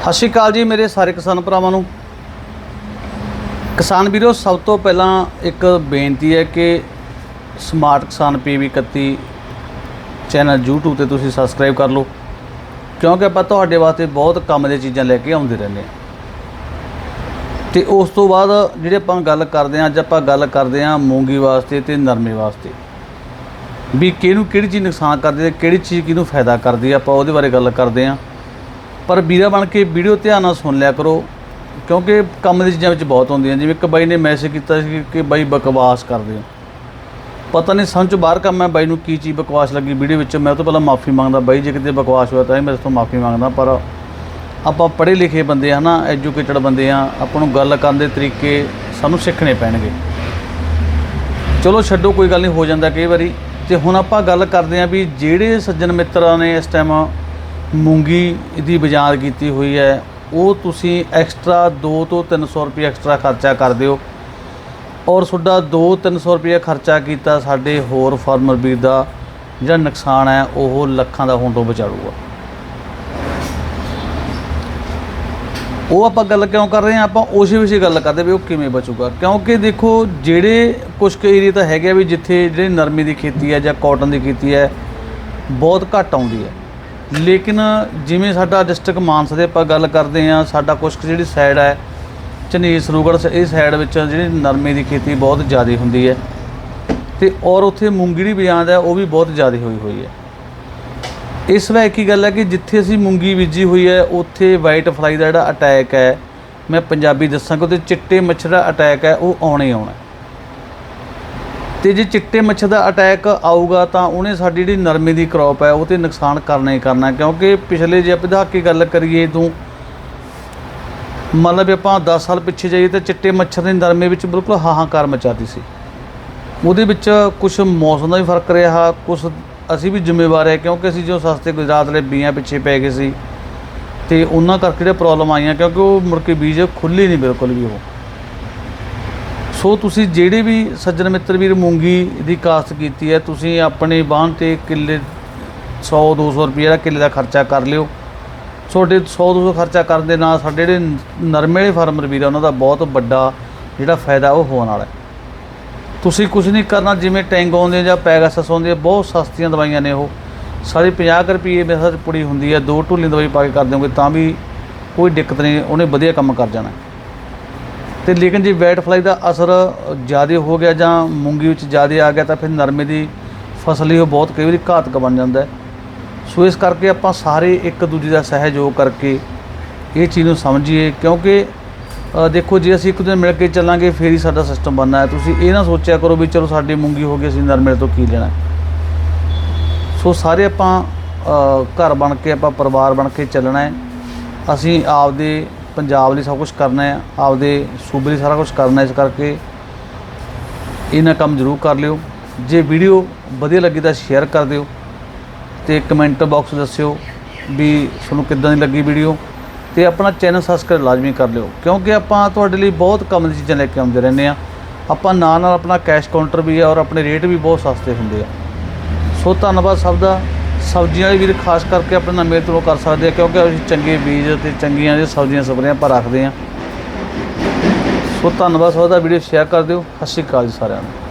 ਸਤਿ ਸ਼੍ਰੀ ਅਕਾਲ ਜੀ ਮੇਰੇ ਸਾਰੇ ਕਿਸਾਨ ਭਰਾਵਾਂ ਨੂੰ। ਕਿਸਾਨ ਵੀਰੋ, ਸਭ ਤੋਂ ਪਹਿਲਾਂ ਇੱਕ ਬੇਨਤੀ ਹੈ ਕਿ ਸਮਾਰਟ ਕਿਸਾਨ ਪੀਵੀ 31 ਚੈਨਲ YouTube ਤੇ ਤੁਸੀਂ ਸਬਸਕ੍ਰਾਈਬ ਕਰ ਲਓ, ਕਿਉਂਕਿ ਆਪਾਂ ਤੁਹਾਡੇ ਵਾਸਤੇ ਬਹੁਤ ਕੰਮ ਦੀਆਂ ਚੀਜ਼ਾਂ ਲੈ ਕੇ ਆਉਂਦੇ ਰਹਿੰਦੇ ਹਾਂ। ਤੇ ਉਸ ਤੋਂ ਬਾਅਦ ਜਿਹੜੇ ਆਪਾਂ ਗੱਲ ਕਰਦੇ ਹਾਂ, ਅੱਜ ਆਪਾਂ ਗੱਲ ਕਰਦੇ ਹਾਂ ਮੂੰਗੀ ਵਾਸਤੇ ਤੇ ਨਰਮੇ ਵਾਸਤੇ। ਵੀ ਕਿਹਨੂੰ ਕਿਹੜੀ ਚੀਜ਼ ਨੁਕਸਾਨ ਕਰਦੀ ਹੈ ਕਿਹੜੀ ਚੀਜ਼ ਕਿਹਨੂੰ ਫਾਇਦਾ ਕਰਦੀ ਹੈ, ਆਪਾਂ ਉਹਦੇ ਬਾਰੇ ਗੱਲ ਕਰਦੇ ਹਾਂ। ਪਰ ਵੀਰਾ ਬਣ ਕੇ ਵੀਡੀਓ ਧਿਆਨ ਨਾਲ ਸੁਣ ਲਿਆ ਕਰੋ, ਕਿਉਂਕਿ ਕੰਮ ਦੀ ਚੀਜ਼ਾਂ ਵਿੱਚ ਬਹੁਤ ਹੁੰਦੀਆਂ, ਜਿਵੇਂ ਇੱਕ ਬਾਈ ਨੇ ਮੈਸੇਜ ਕੀਤਾ ਸੀ ਕਿ ਬਾਈ ਬਕਵਾਸ ਕਰਦੇ ਹੋ। ਪਤਾ ਨਹੀਂ ਸਮਝ ਬਾਹਰ ਕੰਮ ਹੈ, ਬਾਈ ਨੂੰ ਕੀ ਚੀਜ਼ ਬਕਵਾਸ ਲੱਗੀ ਵੀਡੀਓ ਵਿੱਚ, ਮੈਂ ਉਹ ਤੋਂ ਪਹਿਲਾਂ ਮਾਫੀ ਮੰਗਦਾ, ਬਾਈ ਜੇ ਕਿਤੇ ਬਕਵਾਸ ਹੋਇਆ ਤਾਂ ਇਹ ਮੇਰੇ ਤੋਂ ਮਾਫੀ ਮੰਗਦਾ, ਪਰ ਆਪਾਂ ਪੜ੍ਹੇ ਲਿਖੇ ਬੰਦੇ ਆ ਨਾ ਐਜੂਕੇਟਡ ਬੰਦੇ ਆ, ਆਪਾਂ ਨੂੰ ਗੱਲ ਕਰਨ ਦੇ ਤਰੀਕੇ ਸਾਨੂੰ ਸਿੱਖਣੇ ਪੈਣਗੇ। ਚਲੋ ਛੱਡੋ, ਕੋਈ ਗੱਲ ਨਹੀਂ, ਹੋ ਜਾਂਦਾ ਕਈ ਵਾਰੀ। ਤੇ ਹੁਣ ਆਪਾਂ ਗੱਲ ਕਰਦੇ ਆਂ ਵੀ ਜਿਹੜੇ ਸੱਜਣ ਮਿੱਤਰਾਂ ਨੇ ਇਸ ਟਾਈਮ ਮੂੰਗੀ ਦੀ ਬਾਜ਼ਾਰ ਕੀਤੀ ਹੋਈ ਹੈ। ਉਹ ਤੁਸੀਂ ਐਕਸਟਰਾ 2 ਤੋਂ 300 ਰੁਪਏ ਐਕਸਟਰਾ ਖਰਚਾ ਕਰ ਦਿਓ। ਔਰ ਤੁਹਾਡਾ 2-300 ਰੁਪਏ ਖਰਚਾ ਕੀਤਾ ਸਾਡੇ ਹੋਰ ਫਾਰਮਰ ਵੀਰ ਦਾ। ਜਿਹੜਾ ਨੁਕਸਾਨ ਹੈ, ਉਹ ਲੱਖਾਂ ਦਾ ਹੋਣ ਤੋਂ ਬਚਾੜੂਗਾ ਉਹ ਆਪਾਂ ਗੱਲ ਕਿਉਂ ਕਰ ਰਹੇ ਹਾਂ? ਆਪਾਂ ਉਸੇ ਵਿਸ਼ੇ ਗੱਲ ਕਰਦੇ ਵੀ ਉਹ ਕਿਵੇਂ ਬਚੂਗਾ। ਕਿਉਂਕਿ ਦੇਖੋ, ਜਿਹੜੇ ਕੁਝ ਕੁ ਏਰੀਆ ਤਾਂ ਹੈਗੇ ਆ ਵੀ ਜਿੱਥੇ ਜਿਹੜੇ ਨਰਮੇ ਦੀ ਖੇਤੀ ਹੈ ਜਾਂ ਕਾਟਨ ਦੀ ਖੇਤੀ ਹੈ, ਬਹੁਤ ਘੱਟ ਆਉਂਦੀ ਹੈ। ਲੇਕਿਨ ਜਿਵੇਂ ਸਾਡਾ ਡਿਸਟ੍ਰਿਕਟ ਮਾਨਸਾ ਦੇ ਆਪਾਂ ਗੱਲ ਕਰਦੇ ਹਾਂ, ਸਾਡਾ ਕੁਝ ਕੁ ਜਿਹੜੀ ਸਾਈਡ ਹੈ ਝਨੀਰ ਸਰੂਗੜ ਇਹ ਸਾਈਡ ਵਿੱਚ ਜਿਹੜੀ ਨਰਮੇ ਦੀ ਖੇਤੀ ਬਹੁਤ ਜ਼ਿਆਦਾ ਹੁੰਦੀ ਹੈ ਤੇ ਔਰ ਉੱਥੇ ਮੂੰਗੀ ਦੀ ਬਿਆਨ ਹੈ ਉਹ ਵੀ ਬਹੁਤ ਜ਼ਿਆਦਾ ਹੋਈ ਹੋਈ ਹੈ। ਇਸ ਵੇ ਕੀ ਗੱਲ ਹੈ ਕਿ ਜਿੱਥੇ ਅਸੀਂ ਮੂੰਗੀ ਬੀਜੀ ਹੋਈ ਹੈ, ਉੱਥੇ ਵਾਈਟ ਫਲਾਈ ਦਾ ਜਿਹੜਾ ਅਟੈਕ ਹੈ, ਮੈਂ ਪੰਜਾਬੀ ਦੱਸਾਂ ਕਿ ਉਹਦੇ ਚਿੱਟੇ ਮੱਛਰ ਦਾ ਅਟੈਕ ਹੈ, ਉਹ ਆਉਣਾ ਹੀ ਆਉਣਾ ਤੇ ਜੇ ਚਿੱਟੇ ਮੱਛਰ ਦਾ ਅਟੈਕ ਆਊਗਾ ਤਾਂ ਉਹਨੇ ਸਾਡੀ ਜਿਹੜੀ ਨਰਮੇ ਦੀ ਕ੍ਰੌਪ ਹੈ, ਉਹ ਤੇ ਨੁਕਸਾਨ ਕਰਨਾ ਹੀ ਕਰਨਾ ਕਿਉਂਕਿ ਪਿਛਲੇ ਜੇ ਆਪਾਂ ਕੀ ਗੱਲ ਕਰੀਏ ਤੂੰ ਮਤਲਬ ਵੀ ਆਪਾਂ 10 ਸਾਲ ਪਿੱਛੇ ਜਾਈਏ ਤਾਂ ਚਿੱਟੇ ਮੱਛਰ ਨੇ ਨਰਮੇ ਵਿੱਚ ਬਿਲਕੁਲ ਹਾਹਾਕਾਰ ਮਚਾਤੀ ਸੀ। ਉਹਦੇ ਵਿੱਚ ਕੁਝ ਮੌਸਮ ਦਾ ਵੀ ਫ਼ਰਕ ਰਿਹਾ ਕੁਝ ਅਸੀਂ ਵੀ ਜ਼ਿੰਮੇਵਾਰ ਹੈ ਕਿਉਂਕਿ ਅਸੀਂ ਜੋ ਸਸਤੇ ਗੁਜਰਾਤ ਵਾਲੇ ਬੀਆਂ ਪਿੱਛੇ ਪੈ ਗਏ ਸੀ, ਤੇ ਉਹਨਾਂ ਕਰਕੇ ਜਿਹੜੇ ਪ੍ਰੋਬਲਮ ਆਈਆਂ ਕਿਉਂਕਿ ਉਹ ਮੁੜ ਕੇ ਬੀਜ ਖੁੱਲੇ ਨਹੀਂ ਬਿਲਕੁਲ ਵੀ ਉਹ। ਸੋ ਤੁਸੀਂ ਜਿਹੜੇ ਵੀ ਸੱਜਣ ਮਿੱਤਰ ਵੀਰ ਮੂੰਗੀ ਦੀ ਕਾਸ਼ਤ ਕੀਤੀ ਹੈ, ਤੁਸੀਂ ਆਪਣੇ ਬਾਹਨ ਤੇ ਕਿੱਲੇ 100 200 ਰੁਪਏ ਦਾ ਕਿੱਲੇ ਦਾ ਖਰਚਾ ਕਰ ਲਿਓ। ਤੁਹਾਡੇ 100 200 ਖਰਚਾ ਕਰਨ ਦੇ ਨਾਲ ਸਾਡੇ ਜਿਹੜੇ ਨਰਮੇ ਵਾਲੇ ਫਾਰਮਰ ਵੀਰ ਆ, ਉਹਨਾਂ ਦਾ ਬਹੁਤ ਵੱਡਾ ਜਿਹੜਾ ਫਾਇਦਾ ਉਹ ਹੋਣ ਵਾਲਾ ਹੈ। ਤੁਸੀਂ ਕੁਝ ਨਹੀਂ ਕਰਨਾ, ਜਿਵੇਂ ਟੈਂਗ ਆਉਂਦੇ ਜਾਂ ਪੈਗਾਸਸ ਆਉਂਦੇ ਬਹੁਤ ਸਸਤੀਆਂ ਦਵਾਈਆਂ ਨੇ ਉਹ। ਸਾਰੀ 50 ਕੁ ਰੁਪਏ ਮੇਰੇ ਸਾਥ ਪੁੜੀ ਹੁੰਦੀ ਹੈ, ਦੋ ਢੋਲੀ ਦਵਾਈ ਪਾ ਕੇ ਕਰ ਦਿਓਗੇ ਤਾਂ ਵੀ ਕੋਈ ਦਿੱਕਤ ਨਹੀਂ, ਉਹਨੇ ਵਧੀਆ ਕੰਮ ਕਰ ਜਾਣਾ। ਤੇ ਲੇਕਿਨ ਜੇ ਵੈਟ ਫਲਾਈ ਦਾ ਅਸਰ ਜ਼ਿਆਦਾ ਹੋ ਗਿਆ ਜਾਂ ਮੂੰਗੀ ਵਿੱਚ ਜ਼ਿਆਦਾ ਆ ਗਿਆ ਤਾਂ ਫਿਰ ਨਰਮੇ ਦੀ ਫਸਲ ਹੀ ਉਹ ਬਹੁਤ ਕਈ ਵਾਰੀ ਘਾਤਕ ਬਣ ਜਾਂਦਾ ਸੋ ਇਸ ਕਰਕੇ ਆਪਾਂ ਸਾਰੇ ਇੱਕ ਦੂਜੇ ਦਾ ਸਹਿਯੋਗ ਕਰਕੇ ਇਹ ਚੀਜ਼ ਨੂੰ ਸਮਝੀਏ, ਕਿਉਂਕਿ ਦੇਖੋ ਜੇ ਅਸੀਂ ਇੱਕ ਦੂਜੇ ਨਾਲ ਮਿਲ ਕੇ ਚੱਲਾਂਗੇ, ਫੇਰ ਹੀ ਸਾਡਾ ਸਿਸਟਮ ਬਣਨਾ ਹੈ। ਤੁਸੀਂ ਇਹ ਨਾ ਸੋਚਿਆ ਕਰੋ ਵੀ ਚਲੋ ਸਾਡੀ ਮੂੰਗੀ ਹੋ ਗਈ, ਅਸੀਂ ਨਰਮੇ ਤੋਂ ਕੀ ਲੈਣਾ ਸੋ ਸਾਰੇ ਆਪਾਂ ਘਰ ਬਣ ਕੇ, ਆਪਾਂ ਪਰਿਵਾਰ ਬਣ ਕੇ ਚੱਲਣਾ ਹੈ। ਅਸੀਂ ਆਪਦੇ ਪੰਜਾਬ ਲਈ ਸਭ ਕੁਝ ਕਰਨਾ ਹੈ, ਆਪਦੇ ਸੂਬੇ ਲਈ ਸਾਰਾ ਕੁਝ ਕਰਨਾ ਇਸ ਕਰਕੇ ਇਹਨਾਂ ਕੰਮ ਜ਼ਰੂਰ ਕਰ ਲਿਓ। ਜੇ ਵੀਡੀਓ ਵਧੀਆ ਲੱਗੀ ਤਾਂ ਸ਼ੇਅਰ ਕਰ ਦਿਓ ਤੇ ਕਮੈਂਟ ਬਾਕਸ ਦੱਸਿਓ ਵੀ ਤੁਹਾਨੂੰ ਕਿੱਦਾਂ ਦੀ ਲੱਗੀ ਵੀਡੀਓ ਤੇ ਆਪਣਾ ਚੈਨਲ ਸਬਸਕ੍ਰਾਈਬ ਲਾਜ਼ਮੀ ਕਰ ਲਿਓ, ਕਿਉਂਕਿ ਆਪਾਂ ਤੁਹਾਡੇ ਲਈ ਬਹੁਤ ਕੰਮ ਦੀ ਚੀਜ਼ਾਂ ਲੈ ਕੇ ਆਉਂਦੇ ਰਹਿੰਦੇ ਆ ਆਪਾਂ ਨਾਲ ਨਾਲ ਆਪਣਾ ਕੈਸ਼ ਕਾਊਂਟਰ ਵੀ ਹੈ ਔਰ ਆਪਣੇ ਰੇਟ ਵੀ ਬਹੁਤ ਸਸਤੇ ਹੁੰਦੇ ਆ। ਸੋ ਧੰਨਵਾਦ ਸਭ ਦਾ। ਸਬਜ਼ੀਆਂ ਵਾਲੇ ਵੀਰ ਖਾਸ ਕਰਕੇ ਆਪਣੇ ਨਾਲ ਮੇਲ ਤੋਂ ਕਰ ਸਕਦੇ ਆ, ਕਿਉਂਕਿ ਅਸੀਂ ਚੰਗੇ ਬੀਜ ਤੇ ਚੰਗੀਆਂ ਜਿਹੜੀਆਂ ਸਬਜ਼ੀਆਂ ਸਪਰੇਆਂ ਪਰ ਰੱਖਦੇ ਆ। ਸੋ ਧੰਨਵਾਦ ਸਭ ਦਾ ਵੀਡੀਓ ਸ਼ੇਅਰ ਕਰ ਦਿਓ। ਸਤਿ ਸ਼੍ਰੀ ਅਕਾਲ ਜੀ ਸਾਰਿਆਂ ਨੂੰ।